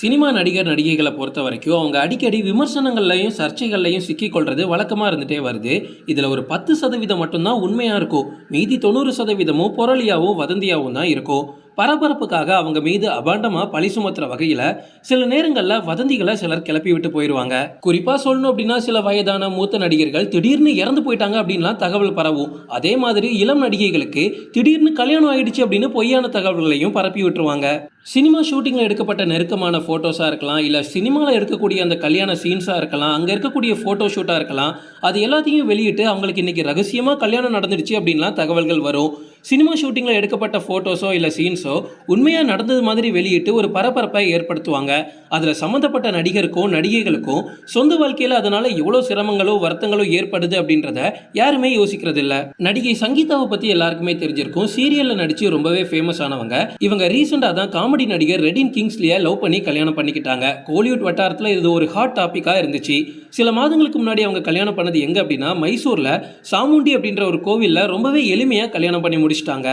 Cinema நடிகர் நடிகைகளை பொறுத்த வரைக்கும் அவங்க அடிக்கடி விமர்சனங்கள்லையும் சர்ச்சைகள்லையும் சிக்கிக்கொள்றது வழக்கமாக இருந்துகிட்டே வருது. இதில் ஒரு பத்து சதவீதம் மட்டும்தான் உண்மையாக இருக்கும். மீதி தொண்ணூறு சதவீதமும் பொருளியாகவும் வதந்தியாகவும் தான் இருக்கும். பரபரப்புக்காக அவங்க மீது அபாண்டமாக பழி சுமத்துற வகையில் சில நேரங்களில் வதந்திகளை சிலர் கிளப்பி விட்டு போயிடுவாங்க குறிப்பாக சொல்லணும் அப்படின்னா சில வயதான மூத்த நடிகர்கள் திடீர்னு இறந்து போயிட்டாங்க அப்படின்லாம் தகவல் பரவும். அதே மாதிரி இளம் நடிகைகளுக்கு திடீர்னு கல்யாணம் ஆயிடுச்சு அப்படின்னு பொய்யான தகவல்களையும் பரப்பி விட்டுருவாங்க. சினிமா ஷூட்டிங்கில் எடுக்கப்பட்ட நெருக்கமான ஃபோட்டோஸாக இருக்கலாம் இல்லை சினிமாவில் இருக்கக்கூடிய அந்த கல்யாண சீன்ஸாக இருக்கலாம் அங்கே இருக்கக்கூடிய ஃபோட்டோ ஷூட்டாக இருக்கலாம் அது எல்லாத்தையும் வெளியிட்டு அவங்களுக்கு இன்றைக்கி ரகசியமாக கல்யாணம் நடந்துடுச்சு அப்படின்லாம் தகவல்கள் வரும். சினிமா ஷூட்டிங்கில் எடுக்கப்பட்ட ஃபோட்டோஸோ இல்லை சீன்ஸோ உண்மையாக நடந்தது மாதிரி வெளியிட்டு ஒரு பரபரப்பை ஏற்படுத்துவாங்க. அதில் சம்மந்தப்பட்ட நடிகருக்கும் நடிகைகளுக்கும் சொந்த வாழ்க்கையில் அதனால் எவ்வளோ சிரமங்களோ வருத்தங்களோ ஏற்படுது அப்படின்றத யாருமே யோசிக்கிறதில்ல. நடிகை சங்கீதாவை பற்றி எல்லாருக்குமே தெரிஞ்சிருக்கும். சீரியலில் நடித்து ரொம்பவே ஃபேமஸ் ஆனவங்க. இவங்க ரீசெண்டாக தான் காமெடி நடிகர் ரெடின் கிங்ஸ்லியை லவ் பண்ணி கல்யாணம் பண்ணிக்கிட்டாங்க. கோலிவுட் வட்டாரத்தில் இது ஒரு ஹாட் டாப்பிக்காக இருந்துச்சு. சில மாதங்களுக்கு முன்னாடி அவங்க கல்யாணம் பண்ணது எங்கே அப்படின்னா மைசூரில் சாமுண்டி அப்படின்ற ஒரு கோவிலில் ரொம்பவே எளிமையாக கல்யாணம் பண்ணி முடிச்சிட்டாங்க.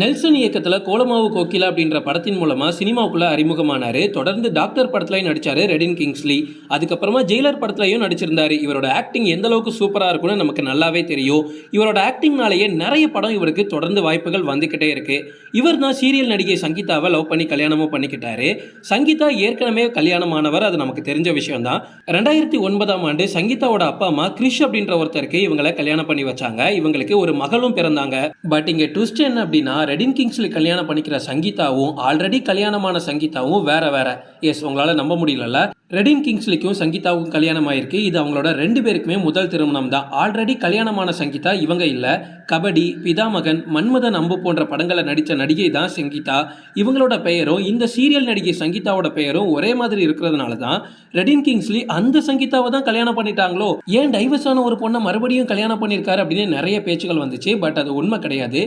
நெல்சன் இயக்கத்தில் கோலமாவு கோகிலா அப்படின்ற படத்தின் மூலமாக சினிமாவுக்குள்ளே அறிமுகமானார். தொடர்ந்து டாக்டர் படத்துலையும் நடித்தார் ரெடின் கிங்ஸ்லி. அதுக்கப்புறமா ஜெயிலர் படத்துலையும் நடிச்சிருந்தார். இவரோட ஆக்டிங் எந்த அளவுக்கு சூப்பராக இருக்கும்னு நமக்கு நல்லாவே தெரியும். இவரோட ஆக்டிங்னாலேயே நிறைய படம் இவருக்கு தொடர்ந்து வாய்ப்புகள் வந்துக்கிட்டே இருக்கு. இவர் தான் சீரியல் நடிகை சங்கீதாவை லவ் பண்ணி கல்யாணமும் பண்ணிக்கிட்டாரு. சங்கீதா ஏற்கனவே கல்யாணமானவர் அது நமக்கு தெரிஞ்ச விஷயம் தான் ரெண்டாயிரத்தி ஒன்பதாம் ஆண்டு சங்கீதாவோட அப்பா அம்மா கிரிஷ் அப்படின்ற ஒருத்தருக்கு இவங்களை கல்யாணம் பண்ணி வச்சாங்க. இவங்களுக்கு ஒரு மகளும் பிறந்தாங்க. பட் இங்கே ட்விஸ்ட் என்ன அப்படின்னா ரெடின் கிங்ஸ்லி கல்யாணம் பண்ணிக்கிற சங்கீதாவும் ஆல்ரெடி கல்யாணமான சங்கீதாவும் வேற வேற. எஸ் உங்களால் நம்ப முடியலல்ல. ரெடின் கிங்ஸ்லிக்கும் சங்கீதாவுக்கும் கல்யாணம் ஆயிருக்கு இது அவங்களோட ரெண்டு பேருக்குமே முதல் திருமணம் தான் ஆல்ரெடி கல்யாணமான சங்கீதா இவங்க இல்லை. கபடி பிதாமகன் மன்மதன் அம்பு போன்ற படங்களை நடித்த நடிகை தான் சங்கீதா. இவங்களோட பெயரும் இந்த சீரியல் நடிகை சங்கீதாவோட பெயரும் ஒரே மாதிரி இருக்கிறதுனால தான் ரெடின் கிங்ஸ்லி அந்த சங்கீதாவை தான் கல்யாணம் பண்ணிட்டாங்களோ? ஏன் டைவர்ஸ் ஆன ஒரு பொண்ணை மறுபடியும் கல்யாணம் பண்ணியிருக்காரு அப்படின்னு நிறைய பேச்சுகள் வந்துச்சு. பட் அது உண்மை கிடையாது.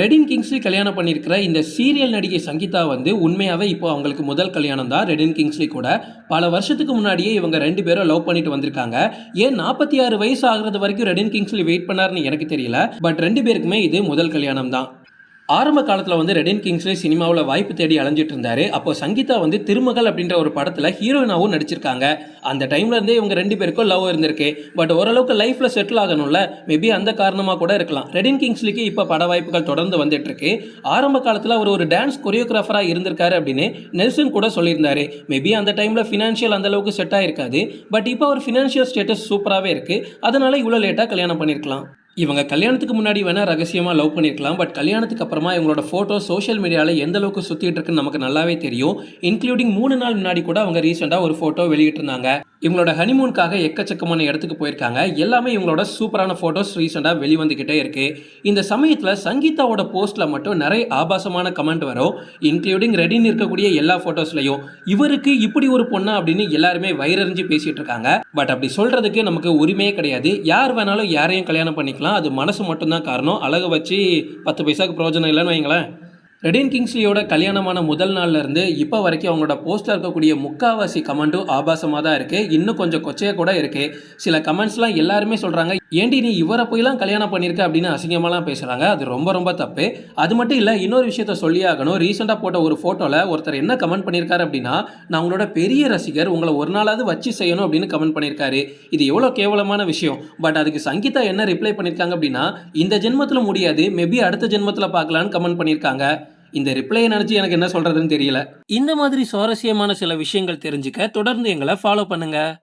ரெடின் கிங்ஸ்லி கல்யாணம் பண்ணியிருக்கிற இந்த சீரியல் நடிகை சங்கீதா வந்து உண்மையாகவே இப்போ அவங்களுக்கு முதல் கல்யாணம் தான் ரெடின் கிங்ஸ்லி கூட பல வருஷம் வருஷத்துக்கு முன்னாடியே இவங்க ரெண்டு பேரும் லவ் பண்ணிட்டு வந்திருக்காங்க. ஏன் நாற்பத்தி ஆறு வயசு ஆகுறது வரைக்கும் ரெடின் கிங்ஸ்லி வெயிட் பண்ணாருன்னு எனக்கு தெரியல. பட் ரெண்டு பேருக்குமே இது முதல் கல்யாணம் தான் ஆரம்ப காலத்தில் வந்து ரெடின் கிங்ஸ்லே சினிமாவில் வாய்ப்பு தேடி அலைஞ்சிட்டு இருந்தாரு. அப்போ சங்கீதா வந்து திருமகள் அப்படின்ற ஒரு படத்தில் ஹீரோயினாவும் நடிச்சிருக்காங்க. அந்த டைம்ல இருந்தே இவங்க ரெண்டு பேருக்கும் லவ் இருந்திருக்கு. பட் ஓரளவுக்கு லைஃப்ல செட்டில் ஆகணும்ல. மேபி அந்த காரணமாக கூட இருக்கலாம். ரெடின் கிங்ஸ்லிக்கு இப்போ பட வாய்ப்புகள் தொடர்ந்து வந்துட்டு இருக்கு ஆரம்ப காலத்தில் அவர் ஒரு டான்ஸ் கொரியோகிராஃபராக இருந்திருக்காரு அப்படின்னு நெல்சன் கூட சொல்லியிருந்தாரு. மேபி அந்த டைமில் ஃபினான்ஷியல் அந்த அளவுக்கு செட் ஆயிருக்காது. பட் இப்போ அவர் ஃபினான்ஷியல் ஸ்டேட்டஸ் சூப்பராகவே இருக்கு. அதனால இவ்வளோ லேட்டாக கல்யாணம் பண்ணியிருக்கலாம் இவங்க கல்யாணத்துக்கு முன்னாடி வேணால் ரகசியமாக லவ் பண்ணியிருக்கலாம் பட் கல்யாணத்துக்கு அப்புறமா இவங்களோட ஃபோட்டோ சோஷியல் மீடியாவில் எந்த அளவுக்கு சுற்றிட்டு இருக்குன்னு நமக்கு நல்லாவே தெரியும். இன்க்ளூடிங் மூணு நாள் முன்னாடி கூட அவங்க ரீசெண்டாக ஒரு ஃபோட்டோ வெளியிட்டிருந்தாங்க. இவங்களோட ஹனிமூனுக்காக எக்கச்சக்கமான இடத்துக்கு போயிருக்காங்க. எல்லாமே இவங்களோட சூப்பரான ஃபோட்டோஸ் ரீசெண்டாக வெளிவந்துக்கிட்டே இருக்கு. இந்த சமயத்தில் சங்கீதாவோட போஸ்ட்டில் மட்டும் நிறைய ஆபாசமான கமெண்ட் வரும். இன்க்ளூடிங் ரெடின்னு இருக்கக்கூடிய எல்லா ஃபோட்டோஸ்லையும் இவருக்கு இப்படி ஒரு பொண்ணா அப்படின்னு எல்லாருமே வயிறறிஞ்சு பேசிட்டு இருக்காங்க. பட் அப்படி சொல்றதுக்கு நமக்கு உரிமையே கிடையாது. யார் வேணாலும் யாரையும் கல்யாணம் பண்ணிக்கலாம். அது மனசு மட்டும்தான் காரணம். அழகை வச்சு பத்து பைசாக்கு பிரயோஜனம் இல்லைன்னு வைங்களேன். ரெடின் கிங்ஸ்லியோட கல்யாணமான முதல் நாள்லேருந்து இப்போ வரைக்கும் அவங்களோட போஸ்ட்டில் இருக்கக்கூடிய முக்காவாசி கமெண்ட்டும் ஆபாசமாக தான் இருக்குது இன்னும் கொஞ்சம் கொச்சையாக கூட இருக்குது சில கமெண்ட்ஸ்லாம் எல்லாருமே சொல்கிறாங்க ஏண்டி நீ இவரை போய்லாம் கல்யாணம் பண்ணியிருக்க? அப்படின்னு அசிங்கமாலாம் பேசுகிறாங்க அது ரொம்ப ரொம்ப தப்பு. அது மட்டும் இல்லை இன்னொரு விஷயத்த சொல்லி ஆகணும். ரீசெண்டாக போட்ட ஒரு ஃபோட்டோவில் ஒருத்தர் என்ன கமெண்ட் பண்ணியிருக்காரு அப்படின்னா நான் உங்களோட பெரிய ரசிகர் உங்களை ஒரு நாளாவது வச்சு செய்யணும் அப்படின்னு கமெண்ட் பண்ணியிருக்காரு. இது எவ்வளோ கேவலமான விஷயம். பட் அதுக்கு சங்கீதா என்ன ரிப்ளை பண்ணியிருக்காங்க அப்படின்னா இந்த ஜென்மத்தில் முடியாது மேபி அடுத்த ஜென்மத்தில் பார்க்கலான்னு கமெண்ட் பண்ணியிருக்காங்க. இந்த ரிப்ளையை நினச்சி எனக்கு என்ன சொல்கிறதுன்னு தெரியல. இந்த மாதிரி சுவாரஸ்யமான சில விஷயங்கள் தெரிஞ்சுக்க தொடர்ந்து எங்களை ஃபாலோ பண்ணுங்க.